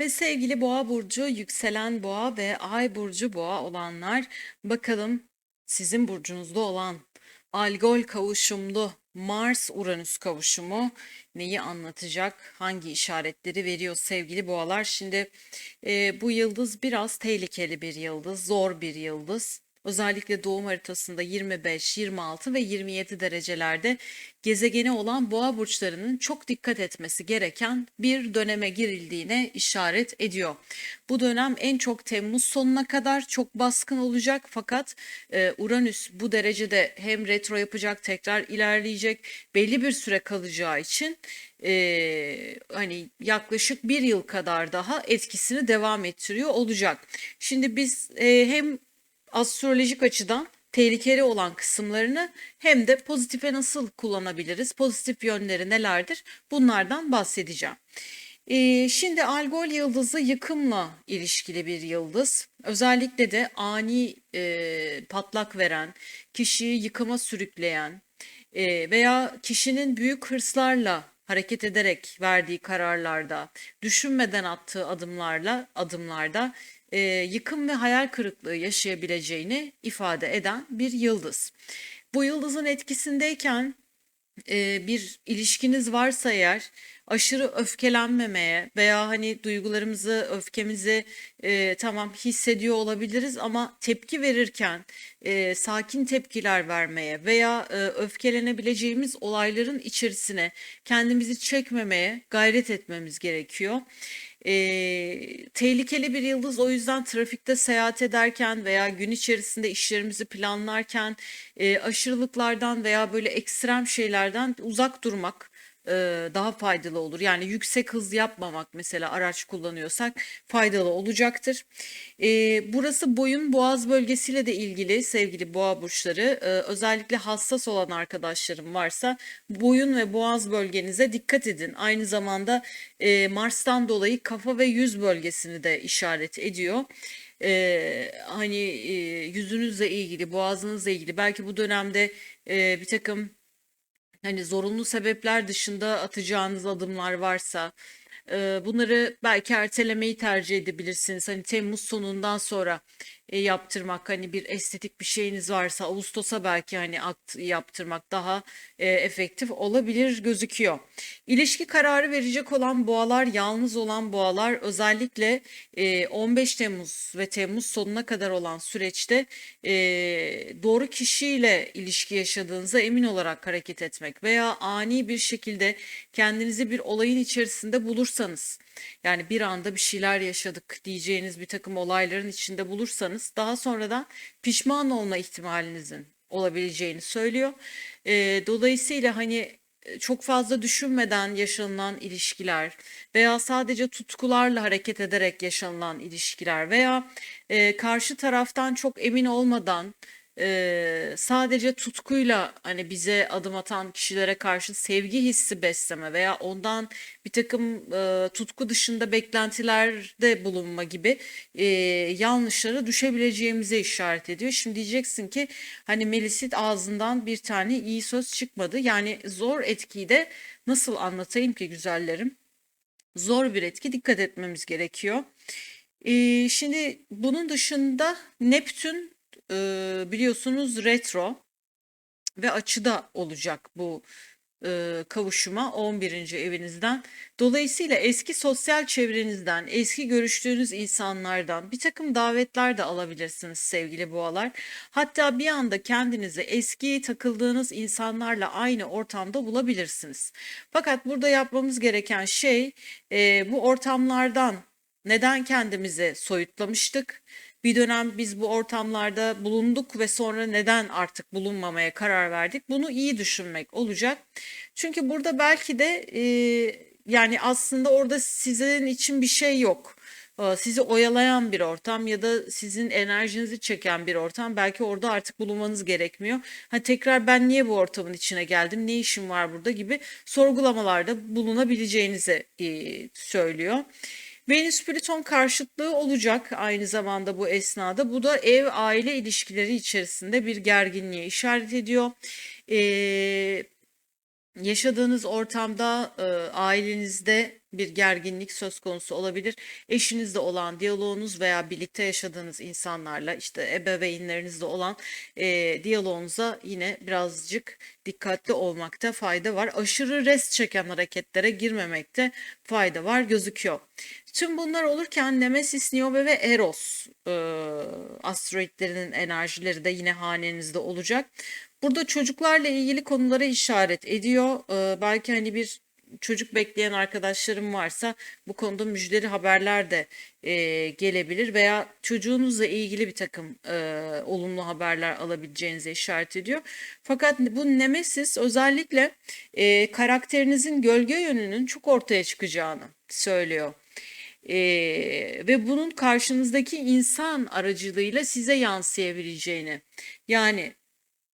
Ve sevgili Boğa burcu, yükselen Boğa ve Ay burcu Boğa olanlar bakalım sizin burcunuzda olan Algol kavuşumlu Mars Uranüs kavuşumu neyi anlatacak? Hangi işaretleri veriyor sevgili Boğalar? Şimdi e, bu yıldız biraz tehlikeli bir yıldız, zor bir yıldız. Özellikle doğum haritasında 25, 26 ve 27 derecelerde gezegeni olan boğa burçlarının çok dikkat etmesi gereken bir döneme girildiğine işaret ediyor. Bu dönem en çok Temmuz sonuna kadar çok baskın olacak fakat e, Uranüs bu derecede hem retro yapacak tekrar ilerleyecek belli bir süre kalacağı için e, hani yaklaşık bir yıl kadar daha etkisini devam ettiriyor olacak. Şimdi biz e, hem astrolojik açıdan tehlikeli olan kısımlarını hem de pozitife nasıl kullanabiliriz, pozitif yönleri nelerdir bunlardan bahsedeceğim. Ee, şimdi Algol yıldızı yıkımla ilişkili bir yıldız. Özellikle de ani e, patlak veren, kişiyi yıkıma sürükleyen e, veya kişinin büyük hırslarla hareket ederek verdiği kararlarda, düşünmeden attığı adımlarla adımlarda e, yıkım ve hayal kırıklığı yaşayabileceğini ifade eden bir yıldız. Bu yıldızın etkisindeyken e, bir ilişkiniz varsa eğer aşırı öfkelenmemeye veya hani duygularımızı, öfkemizi e, tamam hissediyor olabiliriz ama tepki verirken e, sakin tepkiler vermeye veya e, öfkelenebileceğimiz olayların içerisine kendimizi çekmemeye gayret etmemiz gerekiyor. E, tehlikeli bir yıldız. O yüzden trafikte seyahat ederken veya gün içerisinde işlerimizi planlarken e, aşırılıklardan veya böyle ekstrem şeylerden uzak durmak e, daha faydalı olur. Yani yüksek hız yapmamak mesela araç kullanıyorsak faydalı olacaktır. E, burası boyun boğaz bölgesiyle de ilgili sevgili boğa burçları. E, özellikle hassas olan arkadaşlarım varsa boyun ve boğaz bölgenize dikkat edin. Aynı zamanda e, Mars'tan dolayı kafa ve yüz bölgesini de işaret ediyor. Ee, hani e, yüzünüzle ilgili, boğazınızla ilgili belki bu dönemde e, bir takım hani zorunlu sebepler dışında atacağınız adımlar varsa e, bunları belki ertelemeyi tercih edebilirsiniz. Hani Temmuz sonundan sonra e, yaptırmak hani bir estetik bir şeyiniz varsa Ağustos'a belki hani akt yaptırmak daha e, efektif olabilir gözüküyor. İlişki kararı verecek olan boğalar, yalnız olan boğalar özellikle e, 15 Temmuz ve Temmuz sonuna kadar olan süreçte e, doğru kişiyle ilişki yaşadığınıza emin olarak hareket etmek veya ani bir şekilde kendinizi bir olayın içerisinde bulursanız yani bir anda bir şeyler yaşadık diyeceğiniz bir takım olayların içinde bulursanız daha sonradan pişman olma ihtimalinizin olabileceğini söylüyor. E, dolayısıyla hani e, çok fazla düşünmeden yaşanılan ilişkiler veya sadece tutkularla hareket ederek yaşanılan ilişkiler veya e, karşı taraftan çok emin olmadan e, sadece tutkuyla hani bize adım atan kişilere karşı sevgi hissi besleme veya ondan bir takım e, tutku dışında beklentilerde bulunma gibi e, yanlışlara düşebileceğimize işaret ediyor. Şimdi diyeceksin ki hani Melisit ağzından bir tane iyi söz çıkmadı. Yani zor etkiyi de nasıl anlatayım ki güzellerim? Zor bir etki dikkat etmemiz gerekiyor. Ee, şimdi bunun dışında Neptün e, biliyorsunuz retro ve açıda olacak bu e, kavuşuma 11. evinizden. Dolayısıyla eski sosyal çevrenizden, eski görüştüğünüz insanlardan bir takım davetler de alabilirsiniz sevgili boğalar. Hatta bir anda kendinizi eski takıldığınız insanlarla aynı ortamda bulabilirsiniz. Fakat burada yapmamız gereken şey e, bu ortamlardan neden kendimizi soyutlamıştık? Bir dönem biz bu ortamlarda bulunduk ve sonra neden artık bulunmamaya karar verdik? Bunu iyi düşünmek olacak. Çünkü burada belki de e, yani aslında orada sizin için bir şey yok. E, sizi oyalayan bir ortam ya da sizin enerjinizi çeken bir ortam. Belki orada artık bulunmanız gerekmiyor. Ha tekrar ben niye bu ortamın içine geldim? Ne işim var burada gibi sorgulamalarda bulunabileceğinizi e, söylüyor. Venüs Plüton karşıtlığı olacak aynı zamanda bu esnada. Bu da ev aile ilişkileri içerisinde bir gerginliğe işaret ediyor. Ee, yaşadığınız ortamda e, ailenizde bir gerginlik söz konusu olabilir. Eşinizle olan diyaloğunuz veya birlikte yaşadığınız insanlarla işte ebeveynlerinizle olan e, diyaloğunuza yine birazcık dikkatli olmakta fayda var. Aşırı rest çeken hareketlere girmemekte fayda var gözüküyor. Tüm bunlar olurken Nemesis, Niobe ve Eros e, asteroidlerinin enerjileri de yine hanenizde olacak. Burada çocuklarla ilgili konulara işaret ediyor. E, belki hani bir çocuk bekleyen arkadaşlarım varsa bu konuda müjdeli haberler de e, gelebilir veya çocuğunuzla ilgili bir takım e, olumlu haberler alabileceğinize işaret ediyor. Fakat bu Nemesis özellikle e, karakterinizin gölge yönünün çok ortaya çıkacağını söylüyor. Ee, ve bunun karşınızdaki insan aracılığıyla size yansıyabileceğini. Yani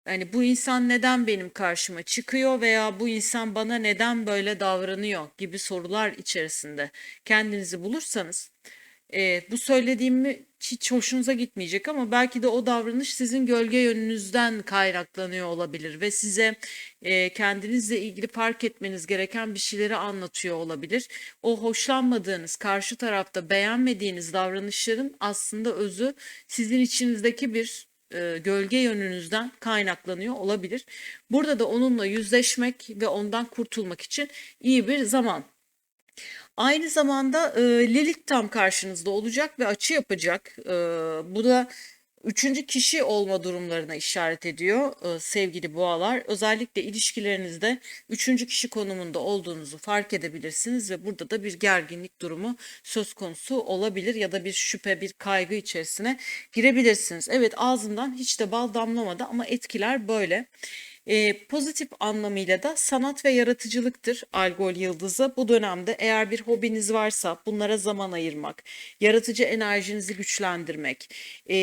hani bu insan neden benim karşıma çıkıyor veya bu insan bana neden böyle davranıyor gibi sorular içerisinde kendinizi bulursanız e, bu söylediğimi hiç hoşunuza gitmeyecek ama belki de o davranış sizin gölge yönünüzden kaynaklanıyor olabilir ve size e, kendinizle ilgili fark etmeniz gereken bir şeyleri anlatıyor olabilir. O hoşlanmadığınız, karşı tarafta beğenmediğiniz davranışların aslında özü sizin içinizdeki bir e, gölge yönünüzden kaynaklanıyor olabilir. Burada da onunla yüzleşmek ve ondan kurtulmak için iyi bir zaman. Aynı zamanda e, Lilith tam karşınızda olacak ve açı yapacak. E, bu da üçüncü kişi olma durumlarına işaret ediyor e, sevgili boğalar. Özellikle ilişkilerinizde üçüncü kişi konumunda olduğunuzu fark edebilirsiniz ve burada da bir gerginlik durumu söz konusu olabilir ya da bir şüphe, bir kaygı içerisine girebilirsiniz. Evet ağzımdan hiç de bal damlamadı ama etkiler böyle. E, pozitif anlamıyla da sanat ve yaratıcılıktır Algol Yıldızı. Bu dönemde eğer bir hobiniz varsa bunlara zaman ayırmak, yaratıcı enerjinizi güçlendirmek, e,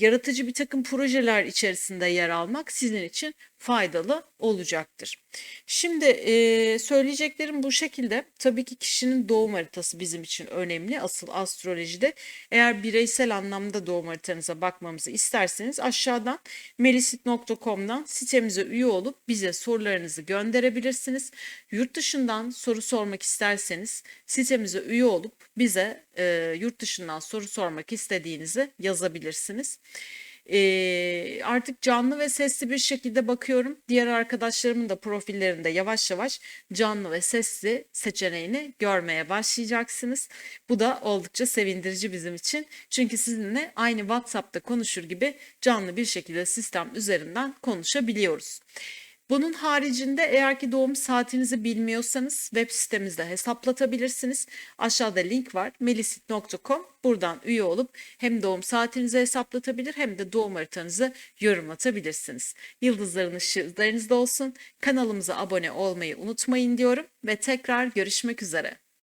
yaratıcı bir takım projeler içerisinde yer almak sizin için faydalı olacaktır. Şimdi e, söyleyeceklerim bu şekilde. Tabii ki kişinin doğum haritası bizim için önemli. Asıl astrolojide eğer bireysel anlamda doğum haritanıza bakmamızı isterseniz aşağıdan melisit.com'dan sitemize üye olup bize sorularınızı gönderebilirsiniz. Yurt dışından soru sormak isterseniz sitemize üye olup bize e, yurt dışından soru sormak istediğinizi yazabilirsiniz. E, artık canlı ve sesli bir şekilde bakıyorum. Diğer arkadaşlarımın da profillerinde yavaş yavaş canlı ve sesli seçeneğini görmeye başlayacaksınız. Bu da oldukça sevindirici bizim için. Çünkü sizinle aynı WhatsApp'ta konuşur gibi canlı bir şekilde sistem üzerinden konuşabiliyoruz. Bunun haricinde eğer ki doğum saatinizi bilmiyorsanız web sitemizde hesaplatabilirsiniz. Aşağıda link var melisit.com buradan üye olup hem doğum saatinizi hesaplatabilir hem de doğum haritanızı yorumlatabilirsiniz. Yıldızların ışığı üzerinizde olsun. Kanalımıza abone olmayı unutmayın diyorum ve tekrar görüşmek üzere.